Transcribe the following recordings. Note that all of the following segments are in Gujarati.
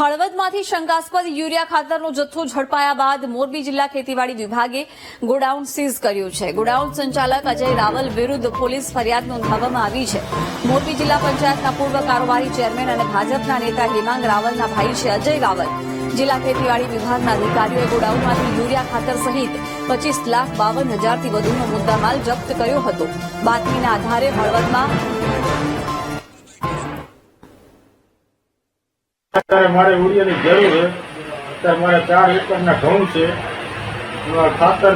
હળવદમાંથી શંકાસ્પદ યુરિયા ખાતરનો જથ્થો ઝડપાયા બાદ મોરબી જિલ્લા ખેતીવાડી વિભાગે ગોડાઉન સીઝ કર્યું છે. ગોડાઉન સંચાલક અજય રાવલ વિરુદ્ધ પોલીસ ફરિયાદ નોંધાવવામાં આવી છે. મોરબી જિલ્લા પંચાયતના પૂર્વ કારોબારી ચેરમેન અને ભાજપના નેતા હેમાંગ રાવલના ભાઈ છે અજય રાવલ. જિલ્લા ખેતીવાડી વિભાગના અધિકારીઓએ ગોડાઉનમાંથી યુરિયા ખાતર સહિત પચીસ લાખ બાવન હજારથી વધુનો મુદ્દામાલ જપ્ત કર્યો હતો. બાતમીના આધારે હળવદમાં અત્યારે મારે યુરિયાની જરૂર છે. અત્યારે મારે ચાર એકરના ઘઉં છે. ખાતર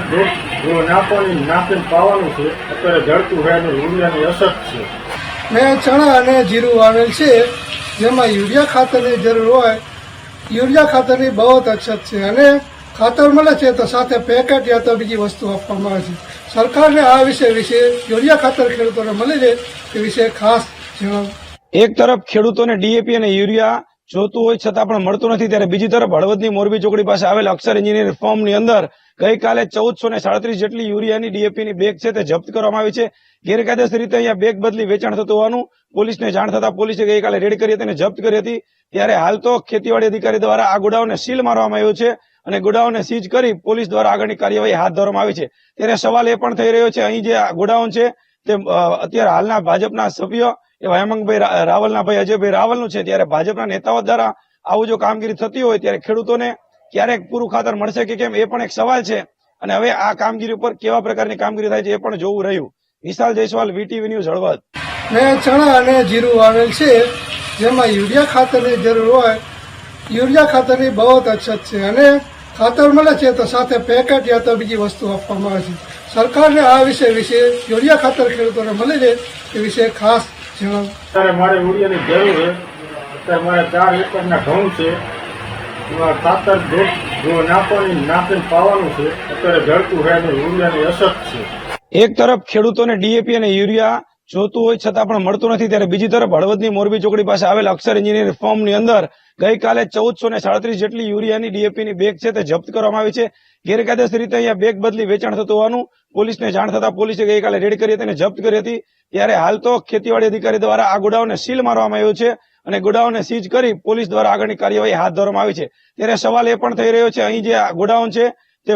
નાખવાની નાખીને પાવાનું છે. અત્યારે જળતું હોય અને યુરિયાની અસર છે. મેં ચણા અને જીરું વાવેલ છે જેમાં યુરિયા ખાતરની જરૂર હોય. યુરિયા ખાતરની બહુ જ અછત છે અને ખાતર મળે છે તો સાથે પેકેટ યા તો બીજી વસ્તુ આપવામાં આવે છે. સરકારને આ વિષય વિશે યુરિયા ખાતર ખેડૂતોને મળી છે તે વિશે ખાસ જણાવ. એક તરફ ખેડૂતોને ડીએપી અને યુરિયા જોતું હોય છતાં પણ મળતું નથી. ત્યારે બીજી તરફ હળવદની મોરબી ચોકડી પાસે આવેલ અક્ષર એન્જિનિયર ફોર્મની અંદર ગઈકાલે ચૌદસો ને સાડત્રીસ જેટલી યુરિયાની ડીએપીની બેગ છે તે જપ્ત કરવામાં આવી છે. ગેરકાયદેસર રીતે અહીંયા બેગ બદલી વેચાણ થતું હોવાનું પોલીસને જાણ થતા પોલીસે ગઈકાલે રેડ કરી હતી અને જપ્ત કરી હતી. ત્યારે હાલ તો ખેતીવાડી અધિકારી દ્વારા આ ગોડાઉનને સીલ મારવામાં આવ્યું છે અને ગોડાઉનને સીઝ કરી પોલીસ દ્વારા આગળની કાર્યવાહી હાથ ધરવામાં આવી છે. ત્યારે સવાલ એ પણ થઈ રહ્યો છે, અહીં જે ગોડાઉન છે તે અત્યારે હાલના ભાજપના સભ્ય એવા હેમંતભાઈ રાવલના ભાઈ અજયભાઈ રાવલનું છે. ત્યારે ભાજપના નેતાઓ દ્વારા આવું જો કામગીરી થતી હોય ત્યારે ખેડૂતોને ક્યારેક પૂરું ખાતર મળશે કે કેમ, એ પણ એક સવાલ છે. અને હવે આ કામગીરી ઉપર કેવા પ્રકારની કામગીરી થાય છે એ પણ જોવું રહ્યું. Vishal Jaiswal, VTV news, Halvad. ચણા અને જીરું વાવેલ છે, જેમાં યુરિયા ખાતરની જરૂર હોય. યુરિયા ખાતરની બહુ અછત છે અને ખાતર મળે છે તો સાથે પેકેટ યા તો બીજી વસ્તુ આપવામાં આવે છે. સરકારને આ વિષય વિશે, યુરિયા ખાતર ખેડૂતોને મળી રહે એ વિશે ખાસ અત્યારે મારે યુરિયાની જરૂર છે. અત્યારે મારે ચાર એકરના ઘઉં છે. એમાં ખાતર જો નાખવાની નાખીને પાવાનું છે. અત્યારે જળતું હોય અને યુરિયાની અસર છે. એક તરફ ખેડૂતોને ડીએપી અને યુરિયા જોતું હોય છતાં પણ મળતું નથી ત્યારે બીજી તરફ હળવદની મોરબી ચોકડી પાસે આવેલ અક્ષર એન્જિનિયર ફોર્મની અંદર ગઈકાલે ચૌદસો ને સાડત્રીસ જેટલી યુરિયાની ડીએપીની બેગ છે તે જપ્ત કરવામાં આવી છે. ગેરકાયદેસર રીતે અહીંયા બેગ બદલી વેચાણ થતું હોવાનું પોલીસને જાણ થતા પોલીસે ગઈકાલે રેડ કરી હતી અને જપ્ત કરી હતી. ત્યારે હાલ તો ખેતીવાડી અધિકારી દ્વારા આ ગોડાઉનને સીલ મારવામાં આવ્યું છે અને ગોડાઉનને સીઝ કરી પોલીસ દ્વારા આગળની કાર્યવાહી હાથ ધરવામાં આવી છે. ત્યારે સવાલ એ પણ થઈ રહ્યો છે, અહીં જે ગોડાઉન છે તે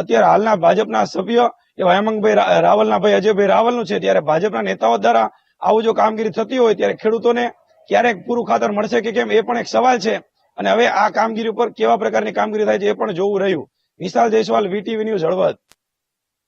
અત્યારે હાલના ભાજપના સભ્ય એવા હેમંતભાઈ રાવલના ભાઈ, અજયભાઈ રાવલનું છે. ત્યારે ભાજપના નેતાઓ દ્વારા આવું જો કામગીરી થતી હોય ત્યારે ખેડૂતોને ક્યારેક પૂરું ખાતર મળશે કે કેમ એ પણ એક સવાલ છે. અને હવે આ કામગીરી ઉપર કેવા પ્રકારની કામગીરી થાય છે એ પણ જોવું રહ્યું. Vishal Jaiswal, VTV news Halvad.